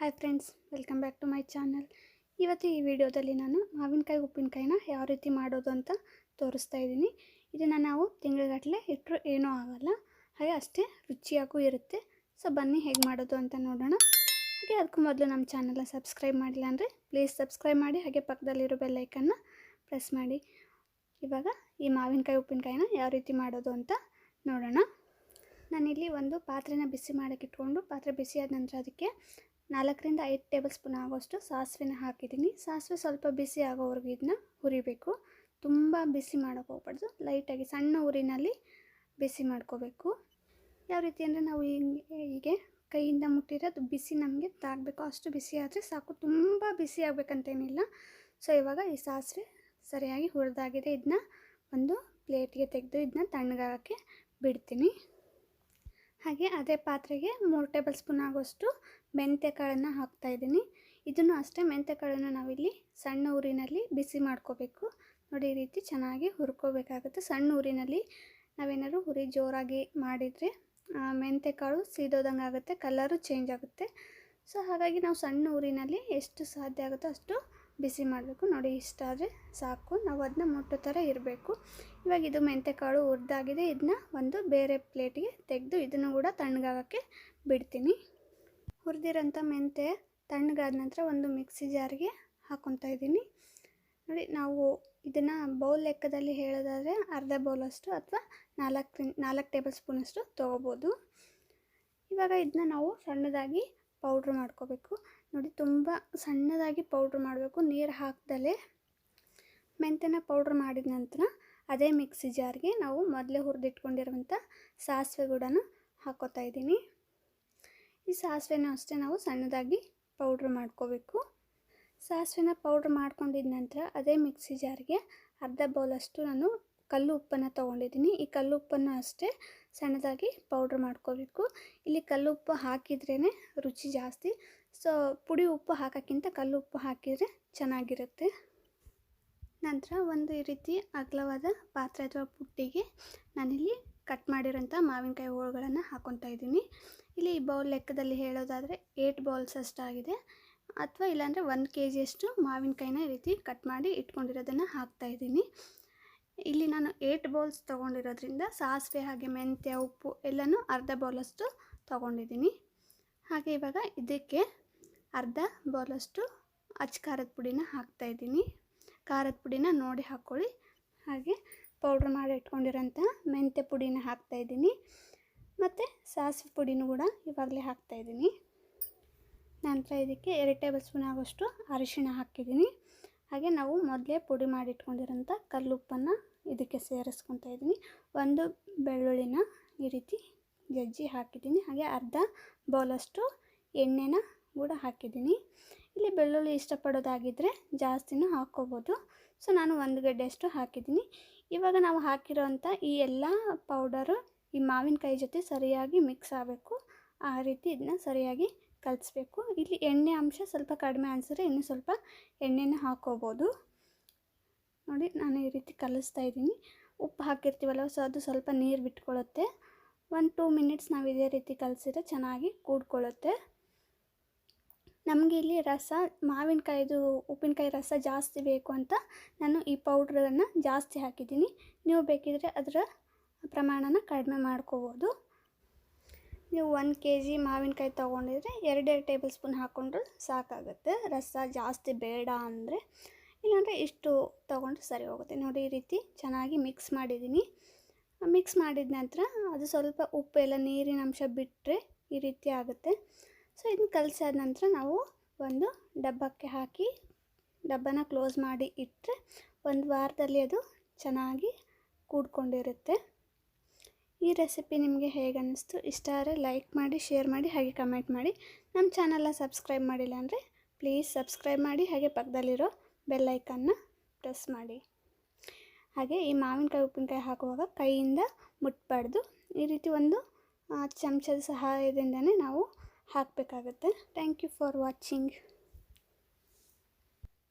Hi friends welcome back to my channel ಇವತ್ತು ಈ ವಿಡಿಯೋದಲ್ಲಿ ನಾನು ಮಾವಿನಕಾಯಿ, ಉಪ್ಪಿನಕಾಯಿನ ಯಾವ ರೀತಿ ಮಾಡೋದು ಅಂತ ತೋರಿಸ್ತಾ ಇದ್ದೀನಿ. ಇದನ್ನು ನಾವು ತಿಂಗಳಗಟ್ಟಲೆ ಇಟ್ಟರು ಏನೂ ಆಗಲ್ಲ. ಹಾಗೆ ಅಷ್ಟೇ ರುಚಿಯಾಗೂ ಇರುತ್ತೆ. ಸೊ ಬನ್ನಿ ಹೇಗೆ ಮಾಡೋದು ಅಂತ ನೋಡೋಣ. ಹಾಗೆ ಅದಕ್ಕೂ ಮೊದಲು ನಮ್ಮ ಚಾನಲ್ನ ಸಬ್ಸ್ಕ್ರೈಬ್ ಮಾಡಿಲ್ಲ ಅಂದರೆ ಪ್ಲೀಸ್ ಸಬ್ಸ್ಕ್ರೈಬ್ ಮಾಡಿ, ಹಾಗೆ ಪಕ್ಕದಲ್ಲಿರೋ ಬೆಲ್ಲೈಕನ್ನ ಪ್ರೆಸ್ ಮಾಡಿ. ಇವಾಗ ಈ ಮಾವಿನಕಾಯಿ, ಉಪ್ಪಿನಕಾಯಿನ ಯಾವ ರೀತಿ ಮಾಡೋದು ಅಂತ ನೋಡೋಣ. ನಾನಿಲ್ಲಿ ಒಂದು ಪಾತ್ರೆನ ಬಿಸಿ ಮಾಡೋಕ್ಕೆ ಇಟ್ಕೊಂಡು, ಪಾತ್ರೆ ಬಿಸಿ ಆದ ನಂತರ ಅದಕ್ಕೆ ನಾಲ್ಕರಿಂದ ಐದು ಟೇಬಲ್ ಸ್ಪೂನ್ ಆಗೋಷ್ಟು ಸಾಸಿವೆನ ಹಾಕಿದ್ದೀನಿ. ಸಾಸಿವೆ ಸ್ವಲ್ಪ ಬಿಸಿ ಆಗೋವರೆಗೂ ಇದನ್ನ ಹುರಿಬೇಕು. ತುಂಬ ಬಿಸಿ ಮಾಡೋಕೆ ಹೋಗ್ಬಾರ್ದು. ಲೈಟಾಗಿ ಸಣ್ಣ ಉರಿನಲ್ಲಿ ಬಿಸಿ ಮಾಡ್ಕೋಬೇಕು. ಯಾವ ರೀತಿ ಅಂದರೆ ನಾವು ಹಿಂಗೆ ಹೀಗೆ ಕೈಯಿಂದ ಮುಟ್ಟಿದ್ರೆ ಅದು ಬಿಸಿ ನಮಗೆ ತಾಗಬೇಕು. ಅಷ್ಟು ಬಿಸಿ ಆದರೆ ಸಾಕು. ತುಂಬ ಬಿಸಿ ಆಗಬೇಕಂತೇನಿಲ್ಲ ಸೊ ಇವಾಗ ಈ ಸಾಸಿವೆ ಸರಿಯಾಗಿ ಹುರಿದಾಗಿದೆ. ಇದನ್ನ ಒಂದು ಪ್ಲೇಟ್ಗೆ ತೆಗೆದು ಇದನ್ನ ತಣ್ಣಗಾಗೋಕ್ಕೆ ಬಿಡ್ತೀನಿ. ಹಾಗೆ ಅದೇ ಪಾತ್ರೆಗೆ ಮೂರು ಟೇಬಲ್ ಸ್ಪೂನ್ ಆಗೋಷ್ಟು ಮೆಂತ್ಯಕಾಳನ್ನು ಹಾಕ್ತಾಯಿದ್ದೀನಿ ಇದನ್ನು ಅಷ್ಟೇ ಮೆಂತ್ಯಕಾಳನ್ನು ನಾವಿಲ್ಲಿ ಸಣ್ಣ ಊರಿನಲ್ಲಿ ಬಿಸಿ ಮಾಡ್ಕೋಬೇಕು. ನೋಡಿ, ಈ ರೀತಿ ಚೆನ್ನಾಗಿ ಹುರ್ಕೋಬೇಕಾಗುತ್ತೆ. ಸಣ್ಣ ಊರಿನಲ್ಲಿ ನಾವೇನಾದ್ರು ಹುರಿ ಜೋರಾಗಿ ಮಾಡಿದರೆ ಮೆಂತ್ಯಕಾಳು ಸೀದೋದಂಗೆ ಆಗುತ್ತೆ, ಕಲರು ಚೇಂಜ್ ಆಗುತ್ತೆ. ಸೊ, ಹಾಗಾಗಿ ನಾವು ಸಣ್ಣ ಊರಿನಲ್ಲಿ ಎಷ್ಟು ಸಾಧ್ಯ ಆಗುತ್ತೋ ಅಷ್ಟು ಬಿಸಿ ಮಾಡಬೇಕು. ನೋಡಿ, ಇಷ್ಟ ಆದರೆ ಸಾಕು. ನಾವು ಅದನ್ನ ಮುಟ್ಟೋ ಥರ ಇರಬೇಕು. ಇವಾಗ ಇದು ಮೆಂತ್ಯಕಾಳು ಹುರಿದಾಗಿದೆ. ಇದನ್ನ ಒಂದು ಬೇರೆ ಪ್ಲೇಟಿಗೆ ತೆಗೆದು ಇದನ್ನು ಕೂಡ ತಣ್ಣಗಾಗೋಕ್ಕೆ ಬಿಡ್ತೀನಿ. ಹುರಿದಿರೋಂಥ ಮೆಂತೆ ತಣ್ಣಗಾದ ನಂತರ ಒಂದು ಮಿಕ್ಸಿ ಜಾರಿಗೆ ಹಾಕ್ಕೊತಾ ಇದ್ದೀನಿ. ನೋಡಿ, ನಾವು ಇದನ್ನು ಬೌಲ್ ಲೆಕ್ಕದಲ್ಲಿ ಹೇಳೋದಾದರೆ ಅರ್ಧ ಬೌಲಷ್ಟು ಅಥವಾ ನಾಲ್ಕು ನಾಲ್ಕು ಟೇಬಲ್ ಸ್ಪೂನಷ್ಟು ತೊಗೋಬೋದು. ಇವಾಗ ಇದನ್ನ ನಾವು ಸಣ್ಣದಾಗಿ ಪೌಡ್ರ್ ಮಾಡ್ಕೋಬೇಕು. ನೋಡಿ, ತುಂಬ ಸಣ್ಣದಾಗಿ ಪೌಡ್ರ್ ಮಾಡಬೇಕು. ನೀರು ಹಾಕ್ದಲೇ ಮೆಂತೆನ ಪೌಡ್ರ್ ಮಾಡಿದ ನಂತರ ಅದೇ ಮಿಕ್ಸಿ ಜಾರ್ಗೆ ನಾವು ಮೊದಲೇ ಹುರಿದಿಟ್ಕೊಂಡಿರುವಂಥ ಸಾಸಿವೆ ಕೂಡ ಹಾಕೋತಾ ಇದ್ದೀನಿ. ಈ ಸಾಸಿವೆನ ಅಷ್ಟೇ ನಾವು ಸಣ್ಣದಾಗಿ ಪೌಡ್ರ್ ಮಾಡ್ಕೋಬೇಕು. ಸಾಸಿವೆನ ಪೌಡ್ರ್ ಮಾಡ್ಕೊಂಡಿದ ನಂತರ ಅದೇ ಮಿಕ್ಸಿ ಜಾರ್ಗೆ ಅರ್ಧ ಬೌಲಷ್ಟು ನಾನು ಕಲ್ಲು ಉಪ್ಪನ್ನು ತೊಗೊಂಡಿದ್ದೀನಿ. ಈ ಕಲ್ಲು ಉಪ್ಪನ್ನು ಅಷ್ಟೇ ಸಣ್ಣದಾಗಿ ಪೌಡ್ರ್ ಮಾಡ್ಕೋಬೇಕು. ಇಲ್ಲಿ ಕಲ್ಲು ಉಪ್ಪು ಹಾಕಿದ್ರೇ ರುಚಿ ಜಾಸ್ತಿ. ಸೊ ಪುಡಿ ಉಪ್ಪು ಹಾಕೋಕ್ಕಿಂತ ಕಲ್ಲು ಉಪ್ಪು ಹಾಕಿದರೆ ಚೆನ್ನಾಗಿರುತ್ತೆ. ನಂತರ ಒಂದು ಈ ರೀತಿ ಅಗಲವಾದ ಪಾತ್ರೆ ಅಥವಾ ಪುಟ್ಟಿಗೆ ನಾನಿಲ್ಲಿ ಕಟ್ ಮಾಡಿರೋಂಥ ಮಾವಿನಕಾಯಿ ಹೋಳುಗಳನ್ನು ಹಾಕೊತಾ ಇದ್ದೀನಿ. ಇಲ್ಲಿ ಈ ಬೌಲ್ ಲೆಕ್ಕದಲ್ಲಿ ಹೇಳೋದಾದರೆ ಏಯ್ಟ್ ಬೌಲ್ಸ್ ಅಷ್ಟಾಗಿದೆ. ಅಥವಾ ಇಲ್ಲಾಂದರೆ ಒಂದು ಕೆ ಜಿಯಷ್ಟು ಮಾವಿನಕಾಯಿನ ಈ ರೀತಿ ಕಟ್ ಮಾಡಿ ಇಟ್ಕೊಂಡಿರೋದನ್ನು ಹಾಕ್ತಾಯಿದ್ದೀನಿ ಇಲ್ಲಿ ನಾನು ಏಟ್ ಬೌಲ್ಸ್ ತೊಗೊಂಡಿರೋದ್ರಿಂದ ಸಾಸಿವೆ ಹಾಗೆ ಮೆಂತ್ಯ, ಉಪ್ಪು ಎಲ್ಲನೂ ಅರ್ಧ ಬೌಲಷ್ಟು ತೊಗೊಂಡಿದ್ದೀನಿ. ಹಾಗೆ ಇವಾಗ ಇದಕ್ಕೆ ಅರ್ಧ ಬೌಲಷ್ಟು ಅಚ್ಚ ಖಾರದ ಪುಡಿನ ಹಾಕ್ತಾಯಿದ್ದೀನಿ ಖಾರದ ಪುಡಿನ ನೋಡಿ ಹಾಕ್ಕೊಳ್ಳಿ. ಹಾಗೆ ಪೌಡ್ರ್ ಮಾಡಿ ಇಟ್ಕೊಂಡಿರೋಂಥ ಮೆಂತ್ಯ ಪುಡಿನ ಹಾಕ್ತಾಯಿದ್ದೀನಿ ಮತ್ತು ಸಾಸಿವೆ ಪುಡಿನೂ ಕೂಡ ಇವಾಗಲೇ ಹಾಕ್ತಾಯಿದ್ದೀನಿ ನಂತರ ಇದಕ್ಕೆ ಎರಡು ಟೇಬಲ್ ಸ್ಪೂನ್ ಆಗೋಷ್ಟು ಅರಿಶಿಣ ಹಾಕಿದ್ದೀನಿ. ಹಾಗೆ ನಾವು ಮೊದಲೇ ಪುಡಿ ಮಾಡಿ ಇಟ್ಕೊಂಡಿರೋಂಥ ಕಲ್ಲುಪ್ಪನ್ನು ಇದಕ್ಕೆ ಸೇರಿಸ್ಕೊತಾ ಇದ್ದೀನಿ. ಒಂದು ಬೆಳ್ಳುಳ್ಳಿನ ಈ ರೀತಿ ಜಜ್ಜಿ ಹಾಕಿದ್ದೀನಿ. ಹಾಗೆ ಅರ್ಧ ಬೌಲಷ್ಟು ಎಣ್ಣೆನ ಕೂಡ ಹಾಕಿದ್ದೀನಿ. ಇಲ್ಲಿ ಬೆಳ್ಳುಳ್ಳಿ ಇಷ್ಟಪಡೋದಾಗಿದ್ದರೆ ಜಾಸ್ತಿನೂ ಹಾಕ್ಕೋಬೋದು. ಸೊ, ನಾನು ಒಂದು ಗಡ್ಡೆಯಷ್ಟು ಹಾಕಿದ್ದೀನಿ. ಇವಾಗ ನಾವು ಹಾಕಿರೋಂಥ ಈ ಎಲ್ಲ ಪೌಡರು ಈ ಮಾವಿನಕಾಯಿ ಜೊತೆ ಸರಿಯಾಗಿ ಮಿಕ್ಸ್ ಆಗಬೇಕು. ಆ ರೀತಿ ಇದನ್ನ ಸರಿಯಾಗಿ ಕಲಿಸ್ಬೇಕು. ಇಲ್ಲಿ ಎಣ್ಣೆ ಅಂಶ ಸ್ವಲ್ಪ ಕಡಿಮೆ ಅನಿಸಿದ್ರೆ ಇನ್ನೂ ಸ್ವಲ್ಪ ಎಣ್ಣೆನ ಹಾಕೋಬೋದು. ನೋಡಿ, ನಾನು ಈ ರೀತಿ ಕಲಿಸ್ತಾ ಇದ್ದೀನಿ. ಉಪ್ಪು ಹಾಕಿರ್ತೀವಲ್ಲ ಸೊ ಅದು ಸ್ವಲ್ಪ ನೀರು ಬಿಟ್ಕೊಳ್ಳುತ್ತೆ. ಒಂದು ಟೂ ಮಿನಿಟ್ಸ್ ನಾವು ಇದೇ ರೀತಿ ಕಲಿಸಿದ್ರೆ ಚೆನ್ನಾಗಿ ಕೂಡ್ಕೊಳ್ಳುತ್ತೆ. ನಮಗೆ ಇಲ್ಲಿ ರಸ, ಮಾವಿನಕಾಯಿದು, ಉಪ್ಪಿನಕಾಯಿ ರಸ ಜಾಸ್ತಿ ಬೇಕು ಅಂತ ನಾನು ಈ ಪೌಡ್ರನ್ನು ಜಾಸ್ತಿ ಹಾಕಿದ್ದೀನಿ. ನೀವು ಬೇಕಿದ್ರೆ ಅದರ ಪ್ರಮಾಣನ ಕಡಿಮೆ ಮಾಡ್ಕೋಬೋದು. ನೀವು ಒಂದು ಕೆ ಜಿ ಮಾವಿನಕಾಯಿ ತೊಗೊಂಡಿದ್ರೆ ಎರಡೆರಡು ಟೇಬಲ್ ಸ್ಪೂನ್ ಹಾಕ್ಕೊಂಡ್ರೆ ಸಾಕಾಗುತ್ತೆ. ರಸ ಜಾಸ್ತಿ ಬೇಡ ಅಂದರೆ ಇಲ್ಲಾಂದರೆ ಇಷ್ಟು ತೊಗೊಂಡ್ರೆ ಸರಿ ಹೋಗುತ್ತೆ. ನೋಡಿ ಈ ರೀತಿ ಚೆನ್ನಾಗಿ ಮಿಕ್ಸ್ ಮಾಡಿದ್ದೀನಿ. ಮಿಕ್ಸ್ ಮಾಡಿದ ನಂತರ ಅದು ಸ್ವಲ್ಪ ಉಪ್ಪು ಎಲ್ಲ ನೀರಿನ ಅಂಶ ಬಿಟ್ಟರೆ ಈ ರೀತಿ ಆಗುತ್ತೆ. ಸೊ ಇದನ್ನ ಕಲಸಾದ ನಂತರ ನಾವು ಒಂದು ಡಬ್ಬಕ್ಕೆ ಹಾಕಿ ಡಬ್ಬನ ಕ್ಲೋಸ್ ಮಾಡಿ ಇಟ್ಟರೆ ಒಂದು ವಾರದಲ್ಲಿ ಅದು ಚೆನ್ನಾಗಿ ಕೂಡ್ಕೊಂಡಿರುತ್ತೆ. ಈ ರೆಸಿಪಿ ನಿಮಗೆ ಹೇಗೆ ಅನ್ನಿಸ್ತು? ಇಷ್ಟ ಆದರೆ ಲೈಕ್ ಮಾಡಿ ಶೇರ್ ಮಾಡಿ, ಹಾಗೆ ಕಮೆಂಟ್ ಮಾಡಿ. ನಮ್ಮ ಚಾನಲ್ನ ಸಬ್ಸ್ಕ್ರೈಬ್ ಮಾಡಿಲ್ಲ ಅಂದರೆ ಪ್ಲೀಸ್ ಸಬ್ಸ್ಕ್ರೈಬ್ ಮಾಡಿ, ಹಾಗೆ ಪಕ್ಕದಲ್ಲಿರೋ ಬೆಲ್ಲೈಕನ್ನ ಪ್ರೆಸ್ ಮಾಡಿ. ಹಾಗೆ ಈ ಮಾವಿನಕಾಯಿ, ಉಪ್ಪಿನಕಾಯಿ ಹಾಕುವಾಗ ಕೈಯಿಂದ ಮುಟ್ಬಾರ್ದು. ಈ ರೀತಿ ಒಂದು ಚಮಚದ ಸಹಾಯದಿಂದನೇ ನಾವು ಹಾಕಬೇಕಾಗುತ್ತೆ. Thank you for watching